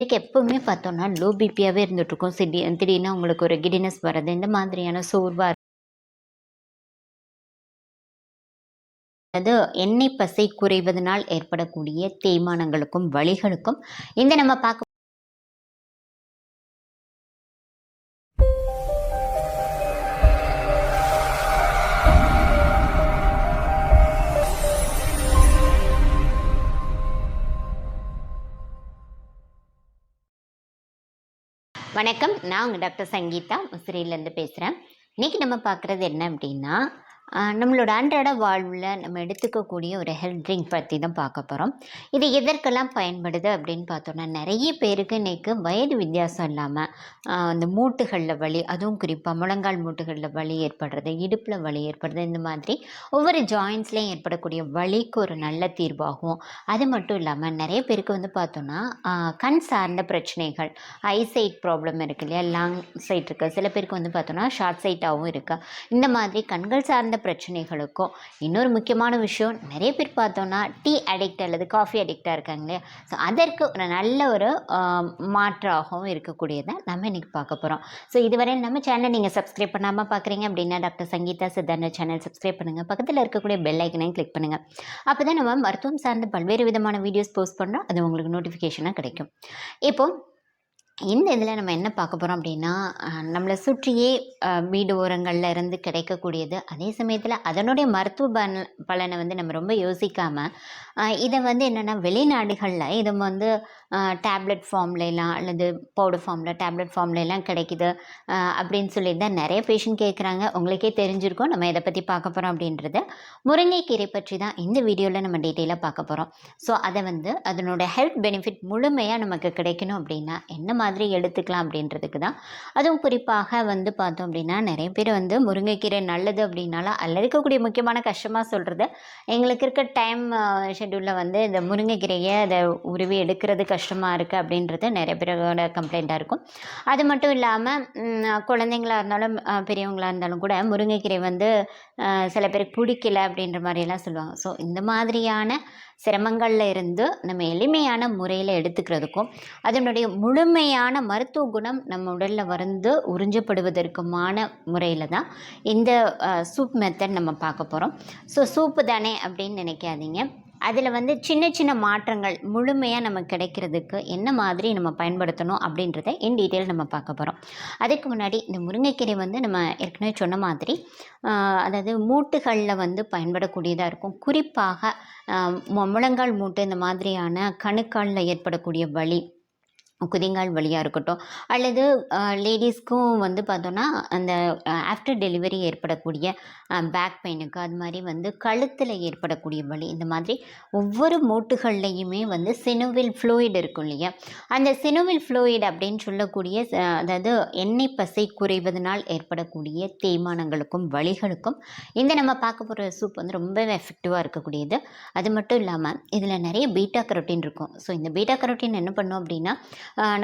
எப்பவுமே பார்த்தோம்னா low பிபியாவே இருந்துட்டுருக்கும். CD திடீர்னு உங்களுக்கு ஒரு கிடினஸ் வர்றது இந்த மாதிரியான சோர்வாக அது எண்ணெய் பசை குறைவதனால் ஏற்படக்கூடிய தேய்மானங்களுக்கும் வழிகளுக்கும் இந்த நம்ம பார்க்க வணக்கம். நான் உங்கள் டாக்டர் சங்கீதா. முசிறியிலேருந்து பேசுகிறேன் இன்றைக்கி நம்ம பார்க்குறது என்ன அப்படின்னா நம்மளோட அன்றாட வாழ்வில் நம்ம எடுத்துக்கக்கூடிய ஒரு ஹெல்த் ட்ரிங்க் பற்றி தான் பார்க்க போகிறோம் இது எதற்கெல்லாம் பயன்படுது அப்படின்னு பார்த்தோன்னா நிறைய பேருக்கு இன்றைக்கு வயது வித்தியாசம் இல்லாமல் அந்த மூட்டுகளில் வலி அதுவும் குறிப்பாக முழங்கால் மூட்டுகளில் வலி ஏற்படுறது இடுப்பில் வலி ஏற்படுறது இந்த மாதிரி ஒவ்வொரு ஜாயின்ஸ்லேயும் ஏற்படக்கூடிய வலிக்கு ஒரு நல்ல தீர்வாகும். அது மட்டும் இல்லாமல் நிறைய பேருக்கு வந்து பார்த்தோன்னா கண் சார்ந்த பிரச்சனைகள் ஐசைட் ப்ராப்ளம் இருக்கு இல்லையா லாங் சைட் இருக்குது சில பேருக்கு வந்து பார்த்தோன்னா ஷார்ட் சைட்டாகவும் இருக்குது இந்த மாதிரி கண்கள் சார்ந்த பிரச்சனைகளுக்கும். இன்னொரு முக்கியமான விஷயம் நிறைய பேர் பார்த்தோன்னா டீ அடிக்ட் அல்லது காஃபி அடிக்டாக இருக்காங்க இல்லையா? ஸோ அதற்கு ஒரு நல்ல ஒரு மாற்றாகவும் இருக்கக்கூடியதை நம்ம இன்றைக்கி பார்க்க போகிறோம் ஸோ இதுவரை நம்ம சேனலை நீங்கள் சப்ஸ்கிரைப் பண்ணாமல் பார்க்குறீங்க அப்படின்னா doctor Sangeetha Siddhartha channel subscribe பண்ணுங்கள் பக்கத்தில் இருக்கக்கூடிய பெல் ஐக்கனையும் கிளிக் பண்ணுங்கள் அப்போ தான் நம்ம மருத்துவம் சார்ந்த பல்வேறு விதமான வீடியோஸ் போஸ்ட் பண்ணுறோம் அது உங்களுக்கு நோட்டிஃபிகேஷனாக கிடைக்கும். இப்போது இந்த இதில் நம்ம என்ன பார்க்க போகிறோம் அப்படின்னா நம்மளை சுற்றியே வீடு ஓரங்களில் இருந்து கிடைக்கக்கூடியது. அதே சமயத்தில் அதனுடைய மருத்துவ பலன் பலனை வந்து நம்ம ரொம்ப யோசிக்காமல் இதை வந்து என்னென்னா வெளிநாடுகளில் இதை வந்து டேப்லெட் ஃபார்ம்லாம் அல்லது பவுடர் ஃபார்மில் டேப்லெட் ஃபார்ம்லாம் கிடைக்குது அப்படின்னு சொல்லி தான் நிறைய பேஷண்ட் கேட்குறாங்க. உங்களுக்கே தெரிஞ்சிருக்கோம் நம்ம இதை பற்றி பார்க்க போகிறோம் அப்படின்றது. முருங்கைக்கீரை பற்றி தான் இந்த வீடியோவில் நம்ம டீட்டெயிலாக பார்க்க போகிறோம் ஸோ அதை வந்து அதனோட ஹெல்த் பெனிஃபிட் முழுமையாக நமக்கு கிடைக்கணும் அப்படின்னா என்ன மாதிரி மாதிரி எடுத்துக்கலாம் அப்படின்றதுக்கு தான். அதுவும் குறிப்பாக வந்து பார்த்தோம் அப்படின்னா நிறைய பேர் வந்து முருங்கைக்கீரை நல்லது அப்படின்னாலும் அதில் இருக்கக்கூடிய முக்கியமான கஷ்டமாக சொல்கிறது எங்களுக்கு இருக்க டைம் ஷெட்யூலில் வந்து இந்த முருங்கைக்கீரையை அதை உருவி எடுக்கிறது கஷ்டமாக இருக்குது அப்படின்றது நிறைய பேரோட கம்ப்ளைண்ட்டாக இருக்கும். அது மட்டும் இல்லாமல் குழந்தைங்களா இருந்தாலும் பெரியவங்களாக இருந்தாலும் கூட முருங்கைக்கீரை வந்து சில பேருக்கு பிடிக்கல அப்படின்ற மாதிரியெல்லாம் சொல்லுவாங்க. ஸோ இந்த மாதிரியான சிரமங்களில் இருந்து நம்ம எளிமையான முறையில் எடுத்துக்கிறதுக்கும் அதனுடைய முழுமையான மருத்துவ குணம் நம்ம உடலில் வந்து உறிஞ்சப்படுவதற்குமான முறையில் தான் இந்த சூப் மெத்தட் நம்ம பார்க்க போகிறோம் ஸோ சூப்பு தானே அப்படின்னு நினைக்காதீங்க. அதில் வந்து சின்ன சின்ன மாற்றங்கள் முழுமையாக நமக்கு கிடைக்கிறதுக்கு என்ன மாதிரி நம்ம பயன்படுத்தணும் அப்படின்றத இன் டீட்டெயில் நம்ம பார்க்க போகிறோம் அதுக்கு முன்னாடி இந்த முருங்கைக்கீரை வந்து நம்ம ஏற்கனவே சொன்ன மாதிரி அதாவது மூட்டுகளில் வந்து பயன்படக்கூடியதாக இருக்கும். குறிப்பாக முழங்கால் மூட்டு இந்த மாதிரியான கணுக்காலில் ஏற்படக்கூடிய வலி குதிங்கால் வழியாக இருக்கட்டும் அல்லது லேடிஸ்க்கும் வந்து பார்த்தோன்னா அந்த ஆஃப்டர் டெலிவரி ஏற்படக்கூடிய பேக் பெயினுக்கு அது மாதிரி வந்து கழுத்தில் ஏற்படக்கூடிய வலி இந்த மாதிரி ஒவ்வொரு மூட்டுகள்லையுமே வந்து சினுவில் ஃப்ளூயிட் இருக்கும் இல்லையா? அந்த சினுவில் ஃப்ளூயிட் அப்படின்னு சொல்லக்கூடிய அதாவது எண்ணெய் பசை குறைவதனால் ஏற்படக்கூடிய தேய்மானங்களுக்கும் வலிகளுக்கும் இந்த நம்ம பார்க்க போகிற சூப் வந்து ரொம்பவே எஃபெக்டிவாக இருக்கக்கூடியது. அது மட்டும் இல்லாமல் இதில் நிறைய பீட்டா கரோட்டின் இருக்கும். ஸோ இந்த பீட்டா கரோட்டின் என்ன பண்ணும் அப்படின்னா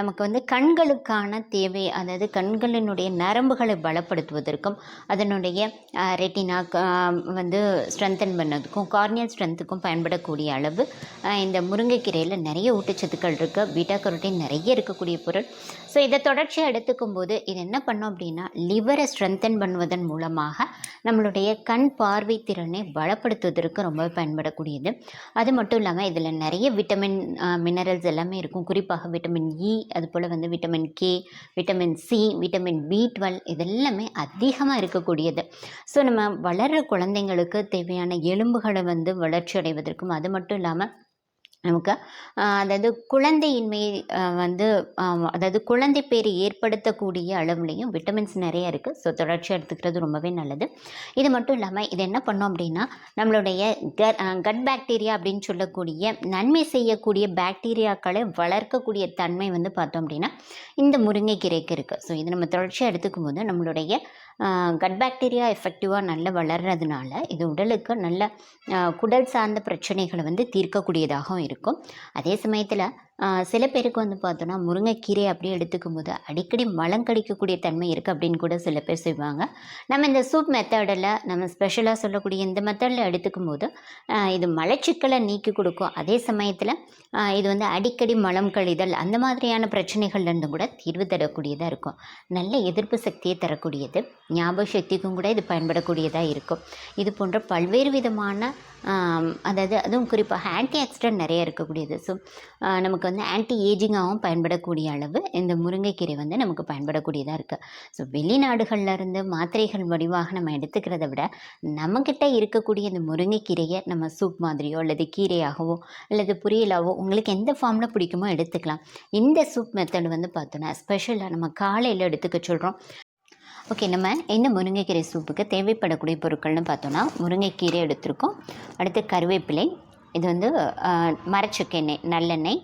நமக்கு வந்து கண்களுக்கான தேவை அதாவது கண்களினுடைய நரம்புகளை பலப்படுத்துவதற்கும் அதனுடைய ரெட்டினா வந்து ஸ்ட்ரென்தன் பண்ணதுக்கும் கார்னியல் ஸ்ட்ரென்த்துக்கும் பயன்படக்கூடிய அளவு இந்த முருங்கைக்கீரையில் நிறைய ஊட்டச்சத்துக்கள் இருக்குது பீட்டா கரோட்டின் நிறைய இருக்கக்கூடிய பொருள். ஸோ இதை தொடர்ச்சியாக எடுத்துக்கும் போது இது என்ன பண்ணோம் அப்படின்னா லிவரை ஸ்ட்ரென்தன் பண்ணுவதன் மூலமாக நம்மளுடைய கண் பார்வை திறனை பலப்படுத்துவதற்கு ரொம்ப பயன்படக்கூடியது. அது மட்டும் இல்லாமல் இதில் நிறைய விட்டமின் மினரல்ஸ் எல்லாமே இருக்கும். குறிப்பாக விட்டமின் E, இ அது போல் வந்து vitamin K vitamin C vitamin B twelve இதெல்லாமே அதிகமாக இருக்கக்கூடியது. ஸோ நம்ம வளர்கிற குழந்தைங்களுக்கு தேவையான எலும்புகளை வந்து வளர்ச்சி அடைவதற்கும் அது மட்டும் இல்லாமல் நமக்கு அதாவது குழந்தையின்மை வந்து அதாவது குழந்தை பேர் ஏற்படுத்தக்கூடிய அளவுலேயும் விட்டமின்ஸ் நிறைய இருக்குது ஸோ தொடர்ச்சியாக எடுத்துக்கிறது ரொம்பவே நல்லது. இது மட்டும் இல்லாமல் இது என்ன பண்ணோம் அப்படின்னா நம்மளுடைய க கட் பாக்டீரியா அப்படின்னு சொல்லக்கூடிய நன்மை செய்யக்கூடிய பாக்டீரியாக்களை வளர்க்கக்கூடிய தன்மை வந்து பார்த்தோம் அப்படின்னா இந்த முருங்கைக்கீரைக்கு இருக்குது ஸோ இது நம்ம தொடர்ச்சியாக எடுத்துக்கும் போது நம்மளுடைய கட் பாக்டீரியா எஃபெக்டிவாக நல்லா வளர்கிறதுனால இது உடலுக்கு நல்ல குடல் சார்ந்த பிரச்சனைகளை வந்து தீர்க்கக்கூடியதாகவும் இருக்கும். அதே சமயத்தில் சில பேருக்கு வந்து பார்த்தோன்னா முருங்கைக்கீரை அப்படியே எடுத்துக்கும் போது அடிக்கடி மலம் கடிக்கக்கூடிய தன்மை இருக்குது அப்படின்னு கூட சில பேர் செய்வாங்க நம்ம இந்த சூப் மெத்தடில் நம்ம ஸ்பெஷலாக சொல்லக்கூடிய இந்த மெத்தடில் எடுத்துக்கும் போது இது மலச்சிக்கலை நீக்கி கொடுக்கும். அதே சமயத்தில் இது வந்து அடிக்கடி மலம் கழிதல் அந்த மாதிரியான பிரச்சனைகள்லேருந்து கூட தீர்வு தரக்கூடியதாக இருக்கும். நல்ல எதிர்ப்பு சக்தியை தரக்கூடியது. ஞாபக சக்திக்கும் கூட இது பயன்படக்கூடியதாக இருக்கும். இது போன்ற பல்வேறு விதமான அதாவது அதுவும் குறிப்பாக ஆன்டி ஆக்சிடென்ட் நிறைய இருக்கக்கூடியது. ஸோ நமக்கு வந்து ஆன்டி ஏஜிங்காகவும் பயன்படக்கூடிய அளவு இந்த முருங்கைக்கீரை வந்து நமக்கு பயன்படக்கூடியதாக இருக்குது ஸோ வெளிநாடுகள்லேருந்து மாத்திரைகள் வடிவாக நம்ம எடுத்துக்கிறத விட நம்மக்கிட்ட இருக்கக்கூடிய இந்த முருங்கைக்கீரையை நம்ம சூப் மாதிரியோ அல்லது கீரையாகவோ அல்லது புரியலாவோ உங்களுக்கு எந்த ஃபார்மில் பிடிக்குமோ எடுத்துக்கலாம். இந்த சூப் மெத்தட் வந்து பார்த்தோன்னா ஸ்பெஷலாக நம்ம காலையில் எடுத்துக்க சொல்கிறோம் ஓகே நம்ம இந்த முருங்கைக்கீரை சூப்புக்கு தேவைப்படக்கூடிய பொருட்கள்னு பார்த்தோன்னா முருங்கைக்கீரை எடுத்திருக்கோம். அடுத்து கருவேப்பிலை இது வந்து மரச்சக்கெண்ணெய் நல்லெண்ணெய்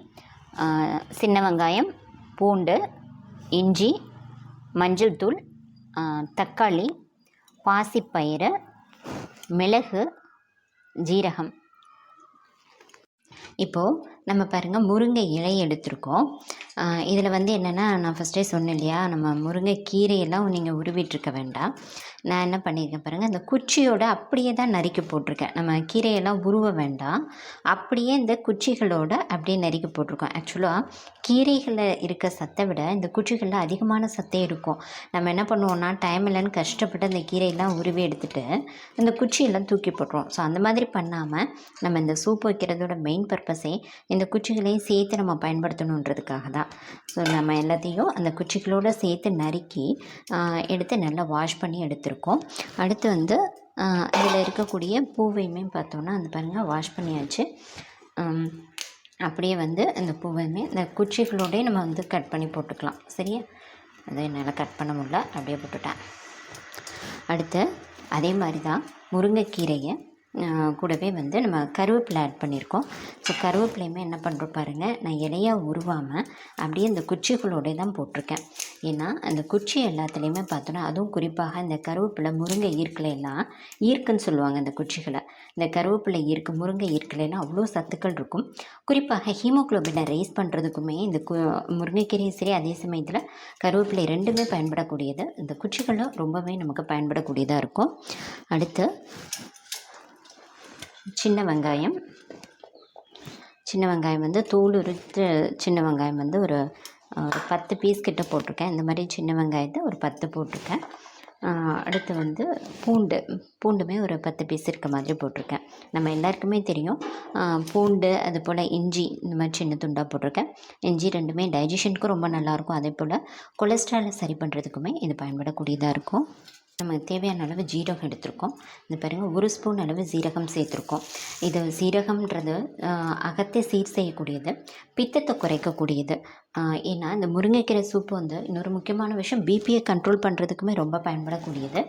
சின்ன வெங்காயம் பூண்டு இஞ்சி மஞ்சள் தூள் தக்காளி பாசிப்பயிறு மிளகு ஜீரகம். இப்போது நம்ம பாருங்கள் முருங்கை இலை எடுத்திருக்கோம். இதில் வந்து என்னென்னா நான் ஃபஸ்ட்டே சொன்னேன் இல்லையா நம்ம முருங்கை கீரையெல்லாம் நீங்கள் உருவிட்டுருக்க வேண்டாம். நான் என்ன பண்ணியிருக்கேன் பாருங்கள் அந்த குச்சியோட அப்படியே தான் நறுக்கி போட்டிருக்கேன். நம்ம கீரையெல்லாம் உருவ வேண்டாம். அப்படியே இந்த குச்சிகளோட அப்படியே நறுக்கி போட்டிருக்கோம். ஆக்சுவலாக கீரைகளில் இருக்க சத்தை விட இந்த குச்சிகளில் அதிகமான சத்தே இருக்கும். நம்ம என்ன பண்ணுவோம்னா டைம் இல்லைன்னு கஷ்டப்பட்டு அந்த கீரையெல்லாம் உருவி எடுத்துட்டு அந்த குச்சியெல்லாம் தூக்கி போட்டுருவோம். ஸோ அந்த மாதிரி பண்ணாமல் நம்ம இந்த சூப் வைக்கிறதோட மெயின் பர்பஸே இந்த குச்சிகளையும் சேர்த்து நம்ம பயன்படுத்தணுன்றதுக்காக தான். ஸோ நம்ம எல்லாத்தையும் அந்த குச்சிகளோடு சேர்த்து நறுக்கி எடுத்து நல்லா வாஷ் பண்ணி எடுத்திருக்கோம். அடுத்து வந்து இதில் இருக்கக்கூடிய பூவையுமே பார்த்தோன்னா அந்த பாருங்கள் வாஷ் பண்ணியாச்சு. அப்படியே வந்து இந்த பூவையுமே இந்த குச்சிகளோடய நம்ம வந்து கட் பண்ணி போட்டுக்கலாம். சரியா? அதை என்னால் கட் பண்ண முடியல அப்படியே போட்டுட்டேன். அடுத்து அதே மாதிரி தான் முருங்கைக்கீரையை கூடவே வந்து நம்ம கருவேப்பிலை ஆட் பண்ணியிருக்கோம். ஸோ கருவேப்பிலையுமே என்ன பண்ணுறோம் பாருங்கள் நான் இலையாக உருவாமல் அப்படியே இந்த குச்சிகளோடய தான் போட்டிருக்கேன். ஏன்னா அந்த குச்சி எல்லாத்துலேயுமே பார்த்தோன்னா அதுவும் குறிப்பாக இந்த கருவேப்பிலை முருங்கை ஈர்க்கலை எல்லாம் ஈர்க்குன்னு சொல்லுவாங்க இந்த குச்சிகளை. இந்த கருவேப்பிலை ஈர்க்கு முருங்கை ஈர்க்கலை எல்லாம் அவ்வளோ சத்துக்கள் இருக்கும். குறிப்பாக ஹீமோக்ளோபினை ரைஸ் பண்ணுறதுக்குமே இந்த கு முருங்கைக்கீரையும் சரி அதே சமயத்தில் கருவேப்பிலை ரெண்டுமே பயன்படக்கூடியது. இந்த குச்சிகளும் ரொம்பவே நமக்கு பயன்படக்கூடியதாக இருக்கும். அடுத்து சின்ன வெங்காயம். சின்ன வெங்காயம் வந்து தூள் உரித்து சின்ன வெங்காயம் வந்து ஒரு ஒரு பத்து பீஸ் கிட்ட போட்டிருக்கேன். இந்த மாதிரி சின்ன வெங்காயத்தை ஒரு பத்து போட்டிருக்கேன். அடுத்து வந்து பூண்டு பூண்டுமே ஒரு பத்து பீஸ் இருக்க மாதிரி போட்டிருக்கேன். நம்ம எல்லாருக்குமே தெரியும். பூண்டு அது போல் இஞ்சி இந்த மாதிரி சின்ன துண்டாக போட்டிருக்கேன். இஞ்சி ரெண்டுமே டைஜஷனுக்கும் ரொம்ப நல்லாயிருக்கும் அதே போல் கொலஸ்ட்ராலை சரி பண்ணுறதுக்குமே இது பயன்படக்கூடியதாக இருக்கும். நமக்கு தேவையான அளவு ஜீரகம் எடுத்திருக்கோம். இந்த பாருங்கள் ஒரு ஸ்பூன் அளவு ஜீரகம் சேர்த்துருக்கோம். இது சீரகம்ன்றது அகத்தை சீர் செய்யக்கூடியது பித்தத்தை குறைக்கக்கூடியது. ஏன்னா இந்த முருங்கைக்கீரை சூப்பு வந்து இன்னொரு முக்கியமான விஷயம் பிபியை கண்ட்ரோல் பண்ணுறதுக்குமே ரொம்ப பயன்படக்கூடியது.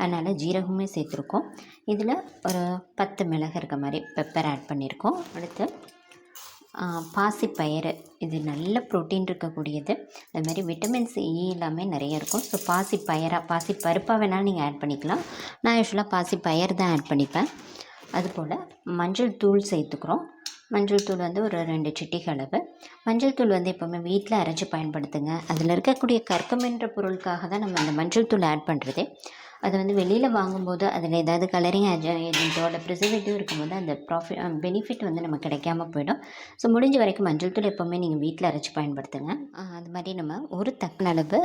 அதனால் ஜீரகமே சேர்த்துருக்கோம். இதில் ஒரு பத்து மிளகு இருக்க மாதிரி பெப்பர் ஆட் பண்ணியிருக்கோம். அடுத்து பாசிப்பயிறு. இது நல்ல ப்ரோட்டீன் இருக்கக்கூடியது. அது மாதிரி விட்டமின் சி எல்லாமே நிறைய இருக்கும். ஸோ பாசி பயிராக பாசி பருப்பாக வேணாலும் நீங்கள் ஆட் பண்ணிக்கலாம். நான் யூஸ்வலாக பாசி பயறு தான் ஆட் பண்ணிப்பேன். அதுபோல் மஞ்சள் தூள் சேர்த்துக்கிறோம். மஞ்சள் தூள் வந்து ஒரு ரெண்டு சிட்டிகை அளவு மஞ்சள் தூள் வந்து எப்போவுமே வீட்டில் அரைச்சி பயன்படுத்துங்க. அதில் இருக்கக்கூடிய கற்கமென்ற பொருளுக்காக தான் நம்ம அந்த மஞ்சள் தூள் ஆட் பண்ணுறது அது வந்து வெளியில் வாங்கும்போது அதில் ஏதாவது கலரிங் ஏஜென்ட்டோ இல்லை ப்ரிசர்வேட்டிவ் இருக்கும்போது அந்த ப்ராஃபிட் பெனிஃபிட் வந்து நமக்கு கிடைக்காம போயிடும். ஸோ முடிஞ்ச வரைக்கும் மஞ்சள் தூள் எப்போவுமே நீங்கள் வீட்டில் அரைச்சி பயன்படுத்துங்க. அது மாதிரி நம்ம ஒரு தக்காளி அளவு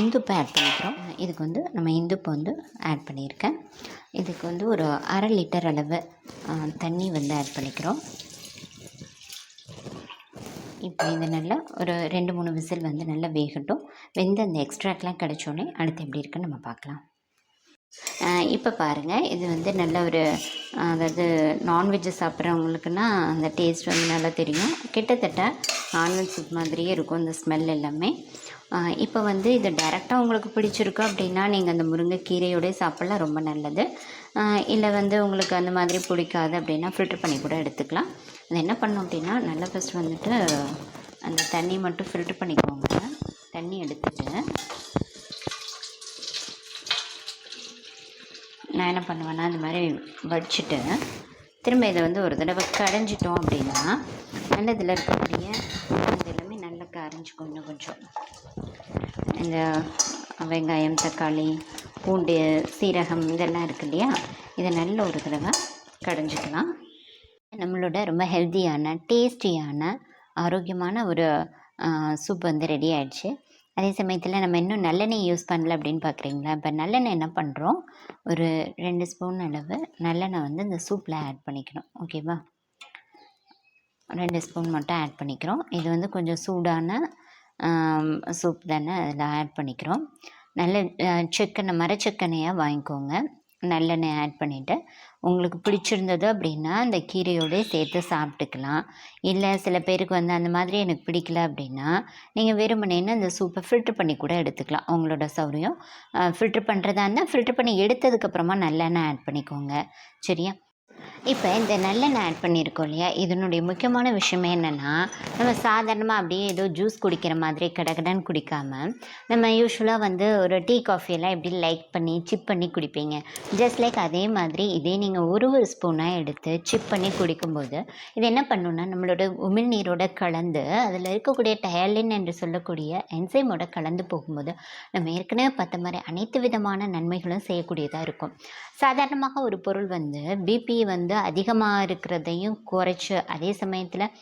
இந்துப்பை ஆட் பண்ணிக்கிறோம். இதுக்கு வந்து நம்ம இந்துப்பை வந்து ஆட் பண்ணியிருக்கேன். இதுக்கு வந்து ஒரு அரை லிட்டர் அளவு தண்ணி வந்து ஆட் பண்ணிக்கிறோம். இப்போ இது நல்லா ஒரு ரெண்டு மூணு விசில் வந்து நல்லா வேகட்டும். வெந்து அந்த எக்ஸ்ட்ராக்ட்லாம் கிடச்சோடனே அடுத்து எப்படி இருக்குன்னு நம்ம பார்க்கலாம். இப்போ பாருங்கள் இது வந்து நல்ல ஒரு அதாவது நான்வெஜ்ஜு சாப்பிட்றவங்களுக்குன்னா அந்த டேஸ்ட் வந்து நல்லா தெரியும். கிட்டத்தட்ட நான்வெஜ் சூப் மாதிரியே இருக்கும் இந்த ஸ்மெல் எல்லாமே. இப்போ வந்து இது டேரெக்டாக உங்களுக்கு பிடிச்சிருக்கு அப்படின்னா நீங்கள் அந்த முருங்கைக்கீரையோடய சாப்பிட்லாம் ரொம்ப நல்லது. இல்லை வந்து உங்களுக்கு அந்த மாதிரி பிடிக்காது அப்படின்னா ஃபில்ட்ரு பண்ணி கூட எடுத்துக்கலாம். அது என்ன பண்ணோம் அப்படின்னா நல்லா ஃபஸ்ட் வந்துட்டு அந்த தண்ணி மட்டும் ஃபில்ட்ரு பண்ணிக்கோங்க. தண்ணி எடுத்துட்டு நான் என்ன பண்ணுவேன்னா இந்த மாதிரி வடிச்சிட்டு திரும்ப இதை வந்து ஒரு தடவை கடைஞ்சிட்டோம் அப்படின்னா நல்ல இதில் இருக்கக்கூடிய அந்த எல்லாமே அரைஞ்சிக்கணும் கொஞ்சம் இந்த வெங்காயம் தக்காளி பூண்டு சீரகம் இதெல்லாம் இருக்கு இல்லையா? இதை நல்ல ஒரு தடவை கடைஞ்சிக்கலாம். நம்மளோட ரொம்ப ஹெல்த்தியான டேஸ்டியான ஆரோக்கியமான ஒரு சூப் வந்து ரெடி ஆயிடுச்சு. அதே சமயத்தில் நம்ம இன்னும் நல்லெண்ணெய் யூஸ் பண்ணல அப்படின்னு பார்க்குறீங்களா இப்போ நல்லெண்ணெய் என்ன பண்ணுறோம் ஒரு ரெண்டு ஸ்பூன் அளவு நல்லெண்ணெய் வந்து இந்த சூப்பில் ஆட் பண்ணிக்கணும். ஓகேவா ரெண்டு ஸ்பூன் மட்டும் ஆட் பண்ணிக்கிறோம். இது வந்து கொஞ்சம் சூடான சூப் தானே அதில் ஆட் பண்ணிக்கிறோம். நல்ல செக்கெண்ணெய் மரச்சக்கனையாக வாங்கிக்கோங்க. நல்லெண்ணெய் ஆட் பண்ணிவிட்டு உங்களுக்கு பிடிச்சிருந்தது அப்படின்னா அந்த கீரையோடய சேர்த்து சாப்பிட்டுக்கலாம். இல்லை சில பேருக்கு வந்து அந்த மாதிரி எனக்கு பிடிக்கல அப்படின்னா நீங்கள் வெறுமனேன்னு அந்த சூப்பை ஃபில்ட்ரு பண்ணி கூட எடுத்துக்கலாம். உங்களோட சௌரியம் ஃபில்ட்ரு பண்ணுறதா இருந்தால் ஃபில்ட்ரு பண்ணி எடுத்ததுக்கப்புறமா நல்லெண்ணெய் ஆட் பண்ணிக்கோங்க. சரியா? இப்போ இந்த நல்லெண்ணெய் ஆட் பண்ணியிருக்கோம் இல்லையா? இதனுடைய முக்கியமான விஷயமே என்னென்னா நம்ம சாதாரணமாக அப்படியே ஏதோ ஜூஸ் குடிக்கிற மாதிரி கடகடன்னு குடிக்காமல் நம்ம யூஸ்வலாக வந்து ஒரு டீ காஃபியெல்லாம் எப்படி லைக் பண்ணி சிப் பண்ணி குடிப்பீங்க. ஜஸ்ட் லைக் அதே மாதிரி இதே நீங்கள் ஒரு ஒரு ஸ்பூனாக எடுத்து சிப் பண்ணி குடிக்கும்போது இது என்ன பண்ணுன்னா நம்மளோட உமிழ்நீரோட கலந்து அதில் இருக்கக்கூடிய டயலின் என்று சொல்லக்கூடிய என்சைமோட கலந்து போகும்போது நம்ம ஏற்கனவே பார்த்த மாதிரி அனைத்து விதமான நன்மைகளும் செய்யக்கூடியதாக இருக்கும். சாதாரணமாக ஒரு பொருள் வந்து பிபி வந்து அதிகமாக இருக்கிறதையும் குறைச்சி அதே சமயத்தில்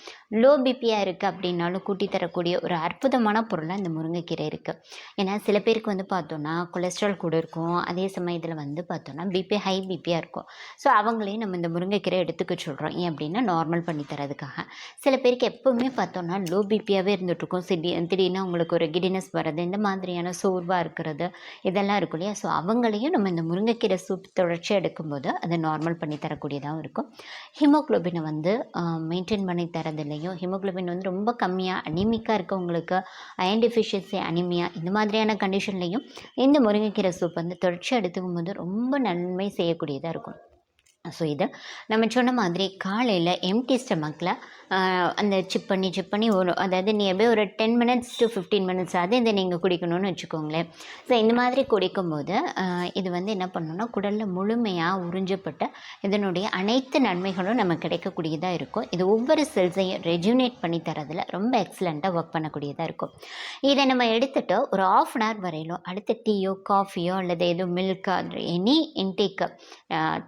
லோ பிபியாக இருக்குது அப்படின்னாலும் கூட்டி தரக்கூடிய ஒரு அற்புதமான பொருளாக இந்த முருங்கைக்கீரை இருக்குது ஏன்னா சில பேருக்கு வந்து பார்த்தோன்னா கொலஸ்ட்ரால் கூட இருக்கும். அதே சமயத்தில் வந்து பார்த்தோன்னா பிபி ஹை பிபியாக இருக்கும். ஸோ அவங்களையும் நம்ம இந்த முருங்கைக்கீரை எடுத்துக்க சொல்கிறோம் ஏன் அப்படின்னா நார்மல் பண்ணி தரதுக்காக சில பேருக்கு எப்போவுமே பார்த்தோன்னா லோ பிபியாகவே இருந்துகிட்ருக்கும் சிடி திடீர்னு அவங்களுக்கு ஒரு கிடினஸ் வர்றது இந்த மாதிரியான சோர்வாக இருக்கிறது இதெல்லாம் இருக்கும் இல்லையா? ஸோ அவங்களையும் நம்ம இந்த முருங்கைக்கீரை சூப் தொடர்ச்சியாக எடுக்கும்போது அதை நார்மல் பண்ணி தரக்கூடியதாகவும் இருக்கும். ஹீமோக்ளோபினை வந்து மெயின்டைன் பண்ணி தரதில்லையும் ஹீமோக்ளோபின் வந்து ரொம்ப கம்மியாக அனிமிக்காக இருக்கவங்களுக்கு அயன் டெஃபிஷியன்சி அனிமியா இந்த மாதிரியான கண்டிஷன்லையும் இந்த முருங்கைக்கீரை சூப் வந்து தொடர்ச்சியாக எடுத்துக்கும் போது ரொம்ப நன்மை செய்யக்கூடியதாக இருக்கும். ஸோ இது நம்ம சொன்ன மாதிரி காலையில் எம்டி ஸ்டமக்கில் அந்த சிப் பண்ணி சிப் பண்ணி ஒரு அதாவது நியர்பை ஒரு ten minutes to fifteen minutes அது இதை நீங்கள் குடிக்கணும்னு வச்சுக்கோங்களேன். ஸோ இந்த மாதிரி குடிக்கும்போது இது வந்து என்ன பண்ணணும்னா குடலில் முழுமையாக உறிஞ்சப்பட்ட இதனுடைய அனைத்து நன்மைகளும் நமக்கு கிடைக்கக்கூடியதாக இருக்கும். இது ஒவ்வொரு செல்ஸையும் ரெஜுனேட் பண்ணி தரதில் ரொம்ப எக்ஸலண்ட்டாக ஒர்க் பண்ணக்கூடியதாக இருக்கும். இதை நம்ம எடுத்துகிட்டு ஒரு ஆஃப் அன் ஹவர் வரையிலும் அடுத்த டீயோ காஃபியோ அல்லது எதுவும் மில்கோ எனி இன்டேக்கு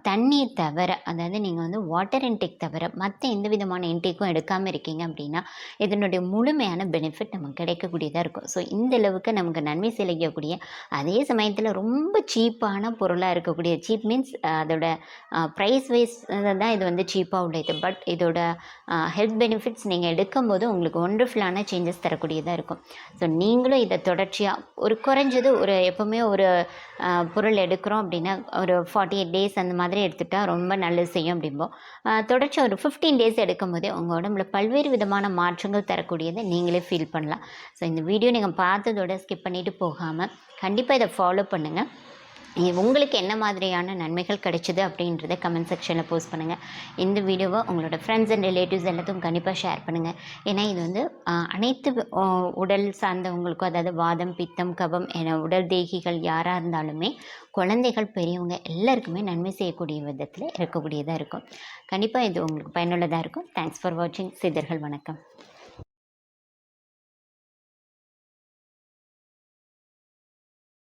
தண்ணீர் தவிர அதாவது நீங்கள் வந்து வாட்டர் இன்டேக் தவிர மற்ற எந்த விதமான இன்டேக்கும் எடுக்காமல் இருக்கீங்க அப்படின்னா இதனுடைய முழுமையான பெனிஃபிட் நமக்கு கிடைக்கக்கூடியதாக இருக்கும். ஸோ இந்த அளவுக்கு நமக்கு நன்மை செலுத்தக்கூடிய அதே சமயத்தில் ரொம்ப சீப்பான பொருளாக இருக்கக்கூடிய சீப் மீன்ஸ் அதோட ப்ரைஸ் வைஸ் தான் இது வந்து சீப்பாக உள்ளது. பட் இதோட ஹெல்த் பெனிஃபிட்ஸ் நீங்கள் எடுக்கும்போது உங்களுக்கு ஒண்டர்ஃபுல்லான சேஞ்சஸ் தரக்கூடியதாக இருக்கும். ஸோ நீங்களும் இதை தொடர்ச்சியாக ஒரு குறைஞ்சது ஒரு எப்போவுமே ஒரு பொருள் எடுக்கிறோம் அப்படின்னா ஒரு ஃபார்ட்டி எயிட் டேஸ் அந்த மாதிரி எடுத்துகிட்டா ரொம்ப நல்லது செய்யும் அப்படிம்போம். தொடர்ச்சி ஒரு ஃபிஃப்டீன் டேஸ் எடுக்கும் போதே உங்கள் உடம்புல பல்வேறு விதமான மாற்றங்கள் தரக்கூடியதை நீங்களே ஃபீல் பண்ணலாம். ஸோ இந்த வீடியோ நீங்கள் பார்த்ததோட ஸ்கிப் பண்ணிவிட்டு போகாமல் கண்டிப்பாக இதை ஃபாலோ பண்ணுங்கள் உங்களுக்கு என்ன மாதிரியான நன்மைகள் கிடைச்சிது அப்படின்றத கமெண்ட் செக்ஷனில் போஸ்ட் பண்ணுங்கள் இந்த வீடியோவை உங்களோட ஃப்ரெண்ட்ஸ் அண்ட் ரிலேட்டிவ்ஸ் எல்லாத்தையும் கண்டிப்பாக ஷேர் பண்ணுங்கள் ஏன்னா இது வந்து அனைத்து உடல் சார்ந்தவங்களுக்கும் அதாவது வாதம் பித்தம் கபம் என உடல் தேகிகள் யாராக இருந்தாலுமே குழந்தைகள் பெரியவங்க எல்லாருக்குமே நன்மை செய்யக்கூடிய விதத்தில் இருக்கக்கூடியதாக இருக்கும். கண்டிப்பாக இது உங்களுக்கு பயனுள்ளதாக இருக்கும். தேங்க்ஸ் ஃபார் வாட்சிங் சிதர்கள் வணக்கம்.